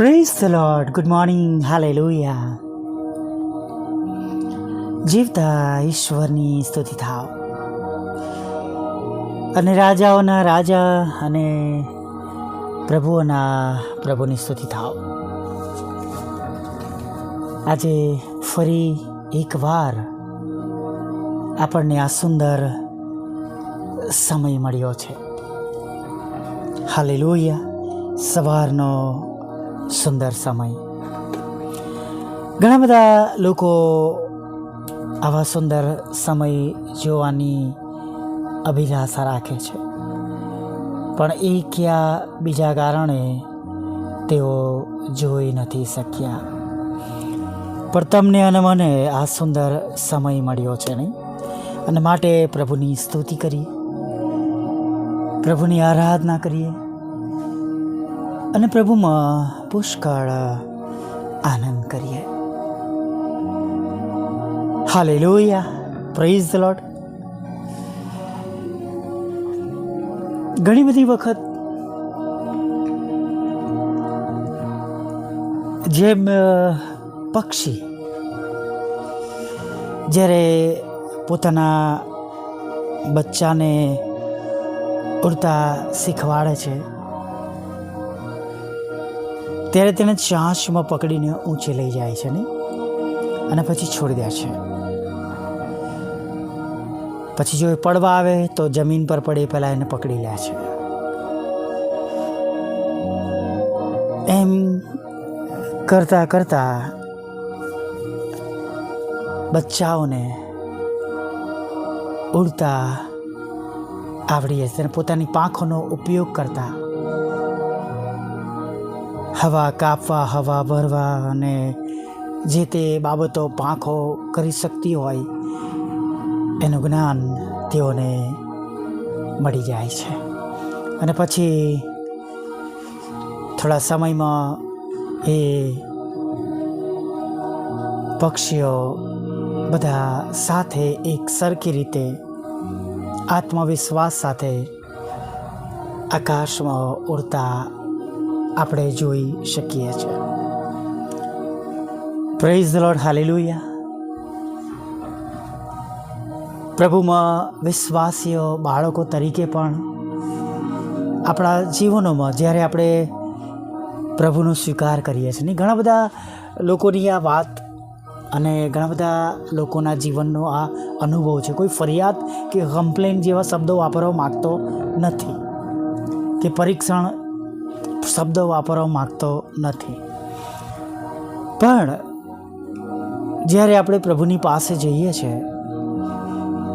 Praise the lord good morning hallelujah જીવતા ઈશ્વરની સ્તુતિ થાવ અને રાજાઓના રાજા અને પ્રભુઓના પ્રભુની સ્તુતિ થાવ આજે ફરી એકવાર આપણને આ સુંદર સમય મળ્યો છે હાલેલુયા સવારનો સુંદર સમય. ઘણા બધા લોકો આવા સુંદર સમય જોવાની અભિલાષા રાખે છે. પણ એ ક્યાં બીજા કારણે તેઓ જોઈ નથી શક્યા. પણ તમને અને મને આ સુંદર સમય મળ્યો છે નહીં? અને માટે પ્રભુની સ્તુતિ કરીએ. પ્રભુની આરાધના કરીએ. અને પ્રભુમાં પુષ્કળ આનંદ કરીએ. હાલે લોહિયા પ્રેઝ ધ લોટ ઘણી બધી વખત જેમ પક્ષી જ્યારે પોતાના બચ્ચાને ઉડતા શીખવાડે છે ત્યારે તેને ચાંચમાં પકડીને ઊંચે લઈ જાય છે ને? અને પછી છોડી દે છે. પછી જો એ પડવા આવે તો જમીન પર પડે પહેલાં એને પકડી લે છે. એમ કરતા કરતા બચ્ચાઓને ઉડતા આવડી છે. અને પોતાની પાંખોનો ઉપયોગ કરતા હવા કાપવા, હવા ભરવા અને જે તે બાબતો પાંખો કરી શકતી હોય, એનું જ્ઞાન તેઓને મળી જાય છે. અને પછી થોડા સમયમાં એ પક્ષીઓ બધા સાથે એક સરખી રીતે આત્મવિશ્વાસ સાથે આકાશમાં ઉડતા આપણે જોઈ શકીએ છીએ. પ્રેઝ લોર્ડ હાલેલુયા પ્રભુમાં વિશ્વાસીઓ, બાળકો તરીકે પણ આપણા જીવનોમાં જ્યારે આપણે પ્રભુનો સ્વીકાર કરીએ છીએ. ને ઘણા બધા લોકોની આ વાત અને ઘણા બધા લોકોના જીવનનો આ અનુભવ છે. કોઈ ફરિયાદ કે કમ્પ્લેન જેવા શબ્દો વાપરવા માગતો નથી. કે પરીક્ષણ શબ્દો વાપરવા માગતો નથી. પણ જ્યારે આપણે પ્રભુની પાસે જઈએ છીએ,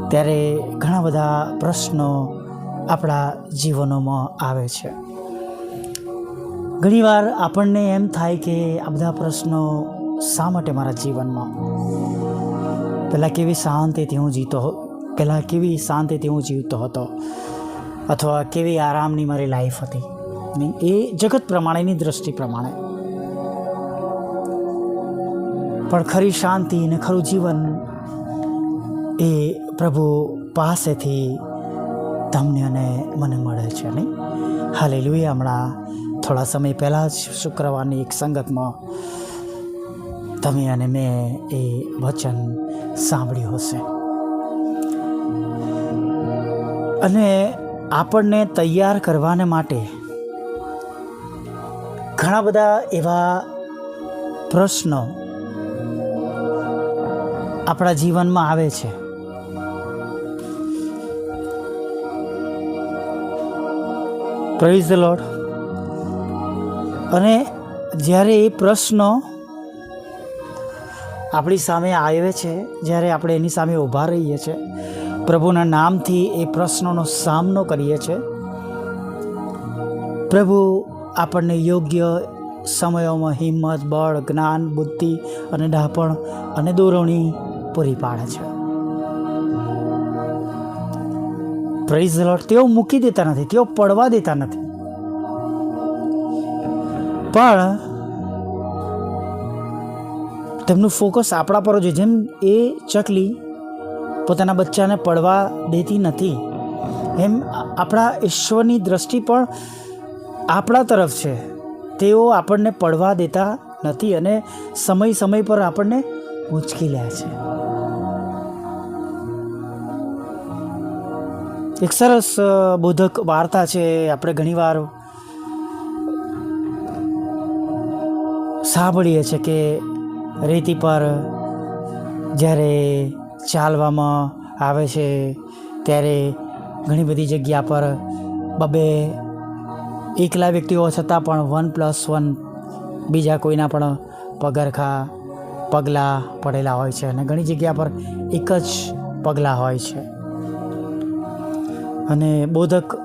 ત્યારે ઘણા બધા પ્રશ્નો આપણા જીવનોમાં આવે છે. ઘણીવાર આપણને એમ થાય કે આ બધા પ્રશ્નો શા માટે મારા જીવનમાં? પહેલાં કેવી શાંતિથી હું જીતો પહેલાં કેવી શાંતિથી હું જીવતો હતો? અથવા કેવી આરામની મારી લાઈફ હતી? નહીં એ જગત પ્રમાણેની દ્રષ્ટિ પ્રમાણે. પણ ખરી શાંતિ અને ખરું જીવન એ પ્રભુ પાસેથી તમને અને મને મળે છે નહીં? હાલે હમણાં થોડા સમય પહેલાં જ શુક્રવારની એક સંગતમાં તમે અને મેં એ વચન સાંભળ્યું હશે. અને આપણને તૈયાર કરવાને માટે ઘણા બધા એવા પ્રશ્નો આપણા જીવનમાં આવે છે. પ્રેઝ ધ લોર્ડ અને જ્યારે એ પ્રશ્નો આપણી સામે આવે છે, જ્યારે આપણે એની સામે ઊભા રહીએ છીએ પ્રભુના નામથી એ પ્રશ્નોનો સામનો કરીએ છીએ પ્રભુ આપણને યોગ્ય સમયોમાં હિંમત, બળ, જ્ઞાન, બુદ્ધિ અને ડાપણ અને દોરવણી પૂરી પાડે છે. પ્રેઝ લોટ તેઓ મૂકી દેતા નથી, તેઓ પડવા દેતા નથી. પણ તેમનું ફોકસ આપણા પર જ જેમ એ ચકલી પોતાના બચ્ચાને પડવા દેતી નથી, એમ આપણા ઈશ્વરની દ્રષ્ટિ પણ આપણા તરફ છે. તેઓ આપણને પડવા દેતા નથી અને સમય સમય પર આપણને ઉંચકી લે છે. એક સરસ બોધક વાર્તા છે આપણે ઘણીવાર સાંભળીએ છીએ કે રેતી પર જ્યારે ચાલવામાં આવે છે, ત્યારે ઘણી બધી જગ્યા પર બબે એકલા વ્યક્તિઓ છતાં પણ વન પ્લસ વન બીજા કોઈના પણ પગરખા, પગલાં પડેલા હોય છે અને ઘણી જગ્યા પર એક જ પગલાં હોય છે. અને બોધક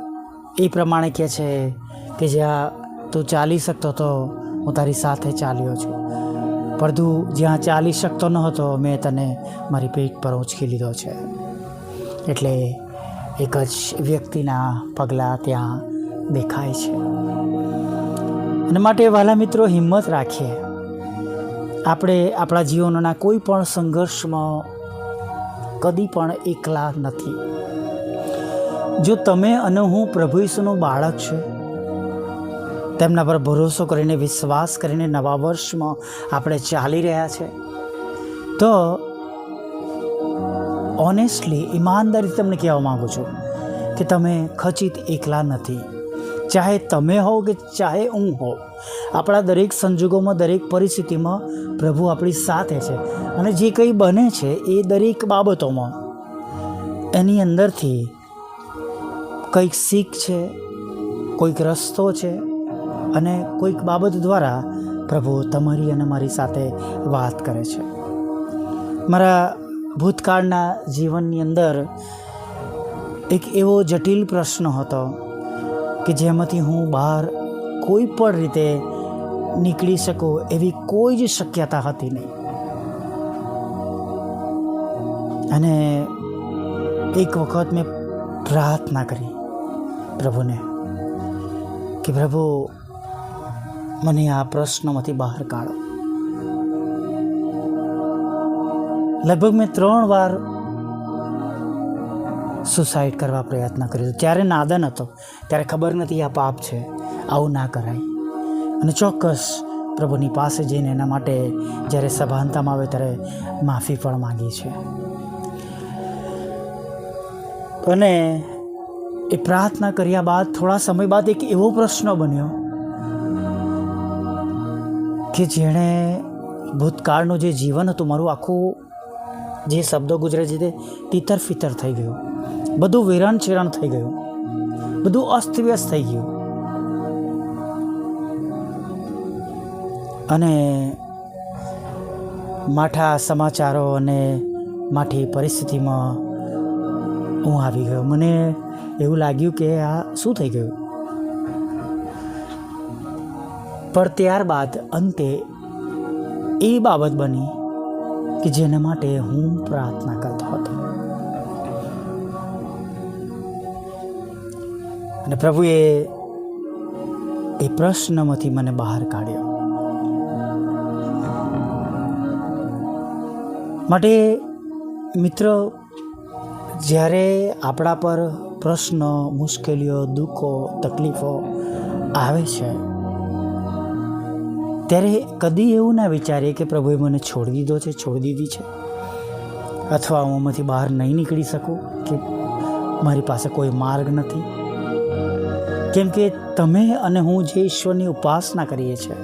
એ પ્રમાણે કહે છે કે જ્યાં તું ચાલી શકતો હતો હું તારી સાથે ચાલ્યો છું. પરંતુ જ્યાં ચાલી શકતો ન હતો મેં તને મારી પેટ પર ઉંચકી લીધો છે. એટલે એક જ વ્યક્તિના પગલાં ત્યાં દેખાય છે. અને માટે વાલા મિત્રો હિંમત રાખીએ. આપણે આપણા જીવનના કોઈ પણ સંઘર્ષમાં કદી પણ એકલા નથી. જો તમે અને હું પ્રભુ ઈસુનું બાળક છે, તેમના પર ભરોસો કરીને, વિશ્વાસ કરીને નવા વર્ષમાં આપણે ચાલી રહ્યા છે, તો ઓનેસ્ટલી ઈમાનદારી તમને કહેવા માગું છું કે તમે ખચિત એકલા નથી. ચાહે તમે હો કે ચાહે હું હો આપણા દરેક સંજોગોમાં, દરેક પરિસ્થિતિમાં પ્રભુ આપણી સાથે છે અને જે કંઈ બને છે એ દરેક બાબતોમાં એની અંદરથી કંઈક શીખ છે, કોઈક રસ્તો છે અને કોઈક બાબત દ્વારા પ્રભુ તમારી અને મારી સાથે વાત કરે છે. મારા ભૂતકાળના જીવનની અંદર એક એવો જટિલ પ્રશ્ન હતો કે જેમાંથી હું બહાર કોઈ પણ રીતે નીકળી શકું એવી કોઈ જ શક્યતા હતી નહીં. અને એક વખત મેં પ્રાર્થના કરી પ્રભુને કે પ્રભુ, મને આ પ્રશ્નમાંથી બહાર કાઢો. લગભગ મેં ત્રણ વાર સુસાઇડ કરવા પ્રયત્ન કર્યો. ત્યારે નાદન હતો. ત્યારે ખબર નથી આ પાપ છે. આવું ના કરાય. અને ચોક્કસ પ્રભુની પાસે જઈને એના માટે જ્યારે સભાનતામાં આવે ત્યારે માફી પણ માગી છે. અને એ પ્રાર્થના કર્યા બાદ થોડા સમય બાદ એક એવો પ્રશ્ન બન્યો કે જેણે ભૂતકાળનું જે જીવન હતું, મારું આખું જે શબ્દો ગુજરે છે તીતર ફિતર થઈ ગયું. બધું વેરાન છેરાણ થઈ ગયું. બધું અસ્તવ્યસ્ત થઈ ગયું. અને માઠા સમાચારો અને માઠી પરિસ્થિતિમાં હું આવી ગયો. મને એવું લાગ્યું કે આ શું થઈ ગયું? પણ ત્યારબાદ અંતે એ બાબત બની કે જેના માટે હું પ્રાર્થના કરતો હતો. અને પ્રભુએ એ પ્રશ્નમાંથી મને બહાર કાઢ્યો. માટે મિત્ર, જ્યારે આપણા પર પ્રશ્ન, મુશ્કેલીઓ, દુઃખો, તકલીફો આવે છે, ત્યારે કદી એવું ના વિચારીએ કે પ્રભુએ મને છોડી દીધો છે, છોડી દીધી છે. અથવા હું આમાંથી બહાર નહીં નીકળી શકું કે મારી પાસે કોઈ માર્ગ નથી. કેમ કે તમે અને હું જે ઈશ્વરની ઉપાસના કરીએ છીએ,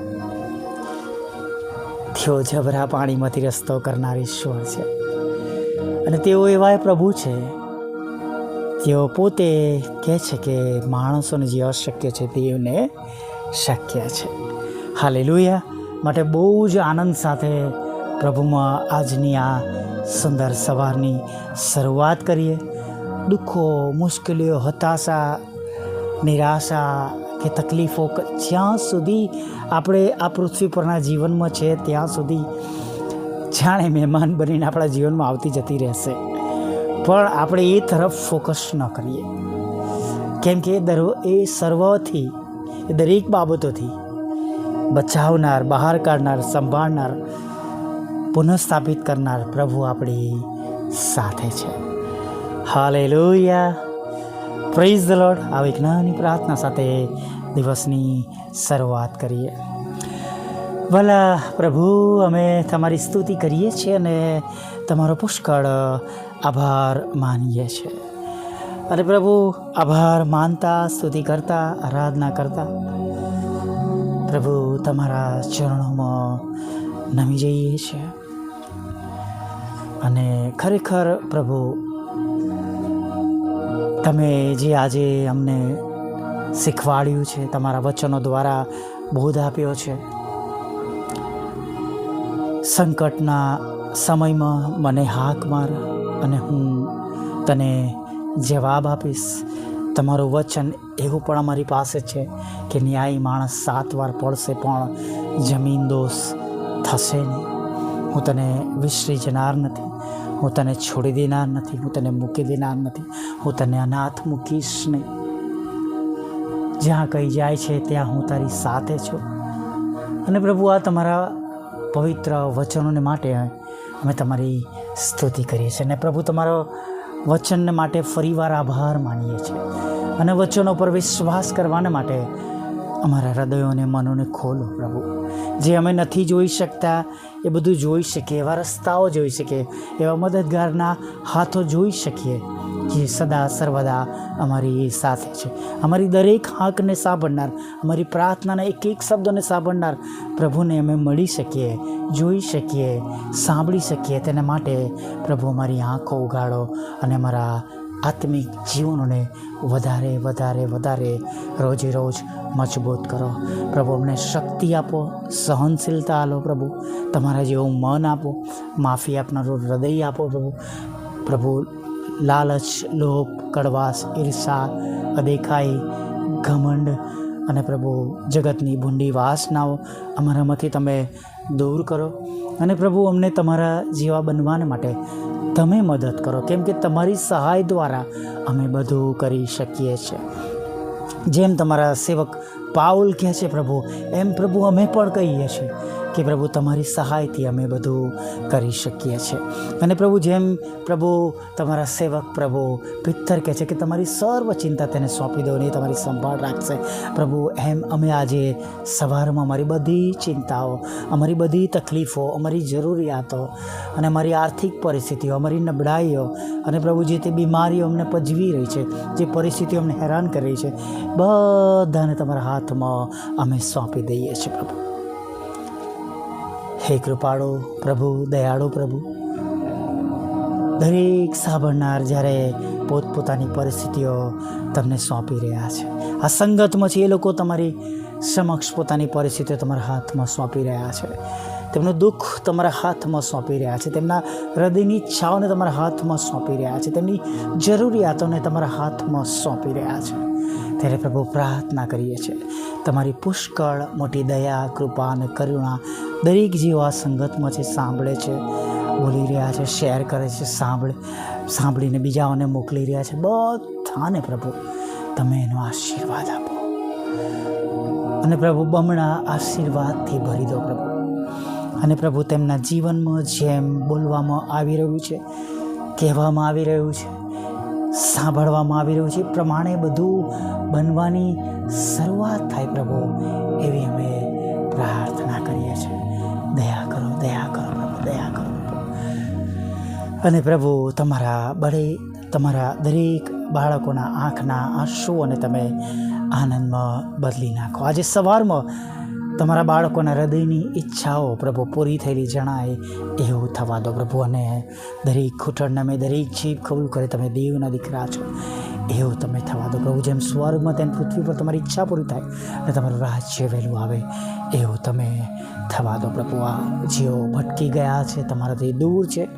તેઓ જબરા પાણીમાંથી રસ્તો કરનાર ઈશ્વર છે. અને તેઓ એવા પ્રભુ છે, તેઓ પોતે કહે છે કે માણસોને જે અશક્ય છે તેઓને શક્ય છે. હાલે હાલેલુયા. માટે બહુ જ આનંદ સાથે પ્રભુમાં આજની આ સુંદર સવારની શરૂઆત કરીએ. દુઃખો, મુશ્કેલીઓ, હતાશા નિરાશા કે તકલીફો જ્યાં સુધી આપણે આ પૃથ્વી પરના જીવનમાં છે, ત્યાં સુધી જાણે મહેમાન બનીને આપણા જીવનમાં આવતી જતી રહેશે. પણ આપણે એ તરફ ફોકસ ન કરીએ. કેમ કે દર એ સર્વથી, એ દરેક બાબતોથી બચાવનાર, બહાર કાઢનાર, સંભાળનાર, પુનઃસ્થાપિત કરનાર પ્રભુ આપણી સાથે છે. હાલે લોહિયા પ્રેઝ ધ લોર્ડ આવી એક પ્રાર્થના સાથે દિવસની શરૂઆત કરીએ. ભલા પ્રભુ, અમે તમારી સ્તુતિ કરીએ છીએ અને તમારો પુષ્કળ આભાર માનીએ છીએ. અને પ્રભુ, આભાર માનતા, સ્તુતિ કરતા, આરાધના કરતા. પ્રભુ, તમારા ચરણોમાં નમી જઈએ છીએ. અને ખરેખર પ્રભુ તમે જે આજે અમને શીખવાડ્યું છે, તમારા વચનો દ્વારા બોધ આપ્યો છે, સંકટના સમયમાં મને હાક માર અને હું તને જવાબ આપીશ. તમારું વચન એવું પણ અમારી પાસે છે કે ન્યાયી માણસ સાત વાર પડશે પણ જમીન દોષ થશે નહીં. હું તને વિસરી જનાર નથી. હું તને છોડી દેનાર નથી. હું તને મૂકી દેનાર નથી. હું તને અનાથ મૂકીશ નહીં. જ્યાં કહી જાય છે ત્યાં હું તારી સાથે છું. અને પ્રભુ, આ તમારા પવિત્ર વચનોને માટે અમે તમારી સ્તુતિ કરીએ છીએ. અને પ્રભુ, તમારો વચનને માટે ફરીવાર આભાર માનીએ છીએ. અને વચનો પર વિશ્વાસ કરવાને માટે અમારા હૃદયોને મનોને ખોલો પ્રભુ. જે અમે નથી જોઈ શકતા, એ બધું જોઈ શકીએ. એવા રસ્તાઓ જોઈ શકીએ. એવા મદદગારના હાથો જોઈ શકીએ. જે સદા સર્વદા અમારી સાથે છે. અમારી દરેક હાંકને સાંભળનાર, અમારી પ્રાર્થનાના એક એક શબ્દોને સાંભળનાર પ્રભુને અમે મળી શકીએ, જોઈ શકીએ, સાંભળી શકીએ. તેના માટે પ્રભુ અમારી આંખો ઉગાડો અને અમારા આત્મિક જીવનોને વધારે વધારે વધારે રોજે રોજ મજબૂત કરો. પ્રભુ અમને શક્તિ આપો, સહનશીલતા આલો પ્રભુ. તમારા જેવું મન આપો, માફી આપનારું હૃદય આપો પ્રભુ. પ્રભુ લાલચ, લોભ, કડવાશ, ઈર્ષા, અદેખાઈ, ઘમંડ અને પ્રભુ, જગતની ભૂંડી વાસનાઓ અમારામાંથી તમે દૂર કરો. અને પ્રભુ, અમને તમારા જેવા બનવાને માટે તમે મદદ કરો, કેમ કે તમારી સહાય દ્વારા અમે બધું કરી શકીએ છીએ. જેમ તમારા સેવક પાઉલ કહે છે પ્રભુ, એમ પ્રભુ અમે પણ કહીએ છીએ. કે પ્રભુ, તમારી સહાયથી અમે બધું કરી શકીએ છીએ. અને પ્રભુ, જેમ પ્રભુ તમારા સેવક પ્રભુ પિત્તર કહે છે કે તમારી સર્વ ચિંતા તેને સોંપી દો ને તમારી સંભાળ રાખશે. પ્રભુ, એમ અમે આજે સવારમાં અમારી બધી ચિંતાઓ, અમારી બધી તકલીફો, અમારી જરૂરિયાતો અને અમારી આર્થિક પરિસ્થિતિઓ, અમારી નબળાઈઓ અને પ્રભુ, જે તે બીમારીઓ અમને પજવી રહી છે, જે પરિસ્થિતિઓ અમને હેરાન કરી છે, બધાને તમારા હાથમાં અમે સોંપી દઈએ છીએ પ્રભુ. હે કૃપાળુ પ્રભુ, દયાળુ પ્રભુ. દરેક સાંભળનાર જ્યારે પોતપોતાની પરિસ્થિતિઓ તમને સોંપી રહ્યા છે, આ સંગતમાં છે એ લોકો તમારી સમક્ષ પોતાની પરિસ્થિતિઓ તમારા હાથમાં સોંપી રહ્યા છે. તેમનું દુઃખ તમારા હાથમાં સોંપી રહ્યા છે, તેમના હૃદયની ઈચ્છાઓને તમારા હાથમાં સોંપી રહ્યા છે, તેમની જરૂરિયાતોને તમારા હાથમાં સોંપી રહ્યા છે. ત્યારે પ્રભુ પ્રાર્થના કરીએ છીએ. તમારી પુષ્કળ મોટી દયા, કૃપા અને કરુણા દરેક જીવો આ સંગતમાં છે, સાંભળે છે, બોલી રહ્યા છે, શેર કરે છે, સાંભળે, સાંભળીને બીજાઓને મોકલી રહ્યા છે. બધાને પ્રભુ, તમે એનો આશીર્વાદ આપો. અને પ્રભુ, બમણા આશીર્વાદથી ભરી દો પ્રભુ. અને પ્રભુ, તેમના જીવનમાં જેમ બોલવામાં આવી રહ્યું છે, કહેવામાં આવી રહ્યું છે સાંભળવામાં આવી રહ્યું છે. પ્રમાણે બધું બનવાની શરૂઆત થાય પ્રભુ, એવી અમે પ્રાર્થના કરીએ છીએ. દયા કરો દયા કરો પ્રભુ, દયા કરો અને પ્રભુ, તમારા બળે, તમારા દરેક બાળકોના આંખના આંસુઓને તમે આનંદમાં બદલી નાખો. આજે સવારમાં તમારા બાળકોના હૃદયની ઈચ્છાઓ પ્રભુ પૂરી થયેલી જણાય, એવું થવા દો પ્રભુ, અને દરેક ઘૂંટણને અમે દરેક જીભ કબૂલ કરે તમે દેવના દીકરા છો, એવું તમે થવા દો પ્રભુ. જેમ સ્વર્ગમાં તેમ પૃથ્વી પર તમારી ઈચ્છા પૂરી થાય, અને તમારું રાજ્ય વહેલું આવે, એવું તમે થવા દો પ્રભુ. આ જેઓ ભટકી ગયા છે, તમારાથી દૂર છે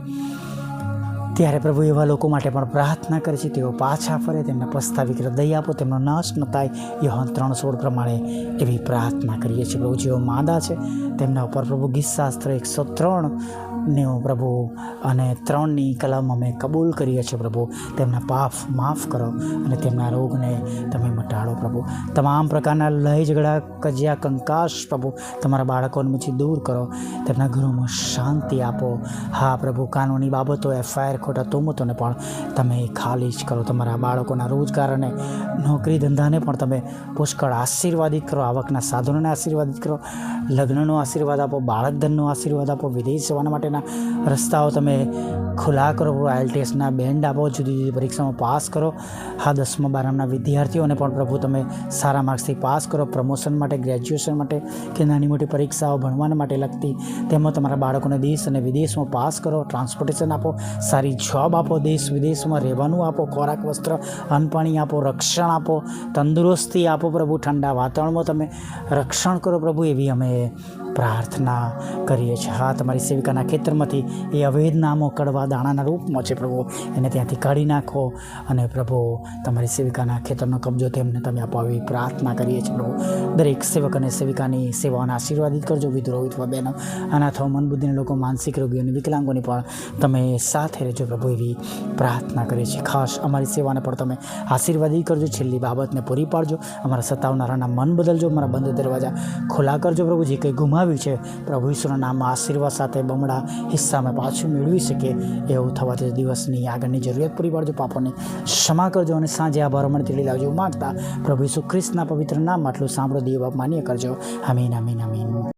ત્યારે પ્રભુ એવા લોકો માટે પણ પ્રાર્થના કરે છે, તેઓ પાછા ફરે, તેમને પ્રસ્તાવિક હૃદય આપો, તેમનો નાશ ન થાય. યોહાન ત્રણ સોળ પ્રમાણે એવી પ્રાર્થના કરીએ છીએ. પ્રભુ જેઓ માદા છે, તેમના ઉપર પ્રભુ ગીતશાસ્ત્ર એકસો ત્રણ ને પ્રભુ અને ત્રણની કલમ અમે કબૂલ કરીએ છીએ પ્રભુ. તેમના પાપ માફ કરો અને તેમના રોગને તમે મટાડો પ્રભુ. તમામ પ્રકારના લય ઝઘડા, કજિયા કંકાશ પ્રભુ, તમારા બાળકોને દૂર કરો. તેમના ઘરોમાં શાંતિ આપો. હા પ્રભુ, કાનૂની બાબતો, એફઆઈઆર ખોટા તુમતોને પણ તમે ખાલી જ કરો તમારા બાળકોના રોજગાર અને નોકરી ધંધાને પણ તમે પુષ્કળ આશીર્વાદિત કરો, આવકના સાધનોને આશીર્વાદિત કરો, લગ્નનો આશીર્વાદ આપો બાળક ધનનો આશીર્વાદ આપો વિદેશ જવાના માટેના રસ્તાઓ તમે ખુલ્લા કરો આઈએલટીએસના બેન્ડ આપો, જુદી જુદી પરીક્ષામાં પાસ કરો, હા, દસમા, બારમના વિદ્યાર્થીઓને પણ પ્રભુ તમે સારા માર્ક્સથી પાસ કરો પ્રમોશન માટે ગ્રેજ્યુએશન માટે કે નાની મોટી પરીક્ષાઓ ભણવાના માટે લગતી, તેમાં તમારા બાળકોને દેશ અને વિદેશમાં પાસ કરો ટ્રાન્સપોર્ટેશન આપો, સારી જોબ આપો, દેશ વિદેશમાં રહેવાનું આપો, ખોરાક, વસ્ત્ર, અન્ન આપો, રક્ષણ આપો, તંદુરસ્તી આપો પ્રભુ, ઠંડા વાતાવરણમાં તમે રક્ષણ કરો પ્રભુ એવી અમે પ્રાર્થના કરીએ છીએ. હા, તમારી સેવિકાના ખેતરમાંથી એ અવૈધ નામો કડવા દાણાના રૂપમાં છે પ્રભુ. એને ત્યાંથી કાઢી નાખો અને પ્રભુ, તમારી સેવિકાના ખેતરનો કબજો તેમને તમે આપો આવી પ્રાર્થના કરીએ છીએ પ્રભુ. દરેક સેવક અને સેવિકાની સેવાઓને આશીર્વાદિત કરજો વિધુરો વિધવા બહેનો અથવા બુદ્ધિના લોકો, માનસિક રોગીઓની વિકલાંગોની પણ તમે સાથે રહેજો. પ્રભુ એવી પ્રાર્થના કરીએ છીએ ખાસ અમારી સેવાને પણ તમે આશીર્વાદી કરજો, છેલ્લી બાબતને પૂરી પાડજો. અમારા સતાવનારાના મન બદલજો, અમારા બંધ દરવાજા ખુલ્લા કરજો પ્રભુ. જે કંઈ ગુમાવ્યું છે, પ્રભુ ઈશ્વરના નામમાં આશીર્વાદ સાથે બમણા હિસ્સામાં પાછું મેળવી શકે એવું થવાથી દિવસની આગળની જરૂરિયાત પૂરી પાડજો. પાપોને ક્ષમા કરજો અને સાંજે આભાર મને તેડી લાવજો. માગતા પ્રભુ ઈસુ ખ્રિસ્તના પવિત્ર નામ આટલું સાંભળો, દેવ માન્ય કરજો. અમીન અમીન અમીન